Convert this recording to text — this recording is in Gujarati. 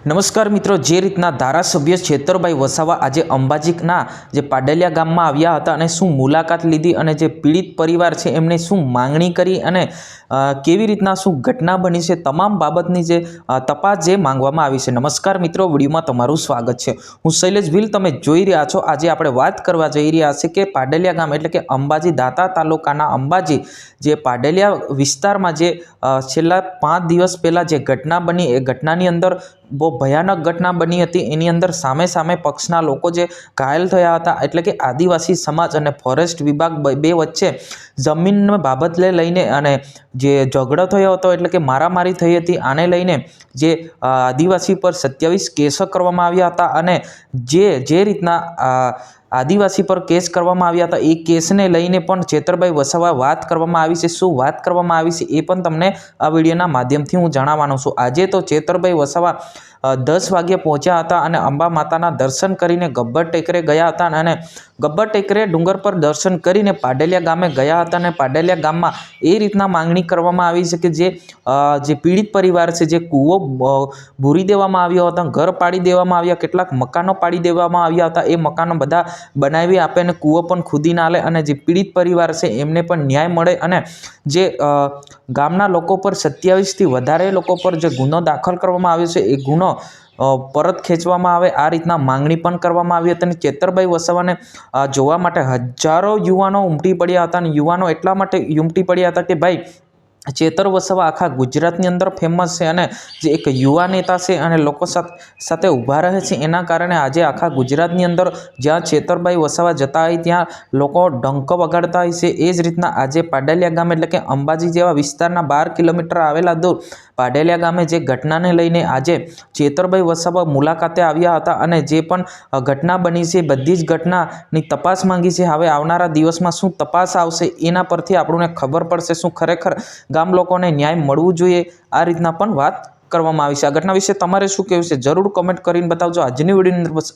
નમસ્કાર મિત્રો, જે રીતના ધારાસભ્ય છેતરભાઈ વસાવા આજે અંબાજીના જે પાડલિયા ગામમાં આવ્યા હતા અને શું મુલાકાત લીધી અને જે પીડિત પરિવાર છે એમને શું માંગણી કરી અને કેવી રીતના શું ઘટના બની છે તમામ બાબતની જે તપાસ જે માંગવામાં આવી છે. નમસ્કાર મિત્રો, વિડીયોમાં તમારું સ્વાગત છે. હું શૈલેષ ભીલ, તમે જોઈ રહ્યા છો. આજે આપણે વાત કરવા જઈ રહ્યા છે કે પાડલિયા ગામ એટલે કે અંબાજી દાંતા તાલુકાના અંબાજી જે પાડલિયા વિસ્તારમાં જે છેલ્લા પાંચ દિવસ પહેલાં જે ઘટના બની, એ ઘટનાની અંદર બહુ ભયાનક ઘટના બની હતી. એની અંદર સામે સામે પક્ષના લોકો જે ઘાયલ થયા હતા, એટલે કે આદિવાસી સમાજ અને ફોરેસ્ટ વિભાગ બ- વચ્ચે જમીન બાબતને લઈને અને જે ઝઘડો થયો હતો, એટલે કે મારામારી થઈ હતી, આને લઈને જે આદિવાસી પર સત્યાવીસ કેસો કરવામાં આવ્યા હતા અને જે જે રીતના આદિવાસી પર કેસ કરવામાં આવ્યા હતા. એ કેસને લઈને પણ ચેતરભાઈ વસાવા વાત કરવામાં આવી છે. શું વાત કરવામાં આવી છે એ પણ તમને આ વિડીયોના માધ્યમથી હું જણાવવાનો છું. આજે તો ચેતરભાઈ વસાવા દસ વાગ્યે પહોંચ્યા હતા અને અંબા માતાના દર્શન કરીને ગબ્બર ટેકરે ગયા હતા અને ગબ્બર ટેકરે ડુંગર પર દર્શન કરીને પાડેલિયા ગામે ગયા હતા અને પાડેલિયા ગામમાં એ રીતના માંગણી કરવામાં આવી છે કે જે જે પીડિત પરિવાર છે, જે કૂવો ભૂરી દેવામાં આવ્યો હતો, ઘર પાડી દેવામાં આવ્યા, કેટલાક મકાનો પાડી દેવામાં આવ્યા હતા. એ મકાનો બધા બનાવી આપે અને કૂવો પણ ખુદી ના લે અને જે પીડિત પરિવાર છે એમને પણ ન્યાય મળે અને જે ગામના લોકો પર સત્યાવીસથી વધારે લોકો પર જે ગુનો દાખલ કરવામાં આવ્યો છે, એ ગુનો પરત ખેંચવામાં આવે, આ રીતના માંગણી પણ કરવામાં આવી હતી અને ચેતરભાઈ વસાવાને જોવા માટે હજારો યુવાનો ઉમટી પડ્યા હતા અને યુવાનો એટલા માટે ઉમટી પડ્યા હતા કે ભાઈ ચેતર વસાવા આખા ગુજરાતની અંદર ફેમસ છે અને જે એક યુવા નેતા છે અને લોકો સાથ ઊભા રહે છે, એના કારણે આજે આખા ગુજરાતની અંદર જ્યાં ચેતરભાઈ વસાવા જતા હોય ત્યાં લોકો ડંકો વગાડતા હોય છે. એ જ રીતના આજે પાડેલિયા ગામ એટલે કે અંબાજી જેવા વિસ્તારના બાર કિલોમીટર આવેલા દૂર પાડેલિયા ગામે જે ઘટનાને લઈને આજે ચેતરભાઈ વસાવા મુલાકાતે આવ્યા હતા અને જે પણ ઘટના બની છે, બધી જ ઘટનાની તપાસ માંગી છે. હવે આવનારા દિવસમાં શું તપાસ આવશે એના પરથી આપણને ખબર પડશે શું ખરેખર ગામ લોકોને ન્યાય મળવું જોઈએ, આ રીતના પણ વાત કરવામાં આવી છે. આ ઘટના વિશે તમારે શું કહેવું છે? જરૂર કમેન્ટ કરીને બતાવજો. આજની વિડીયોની અંદર બસ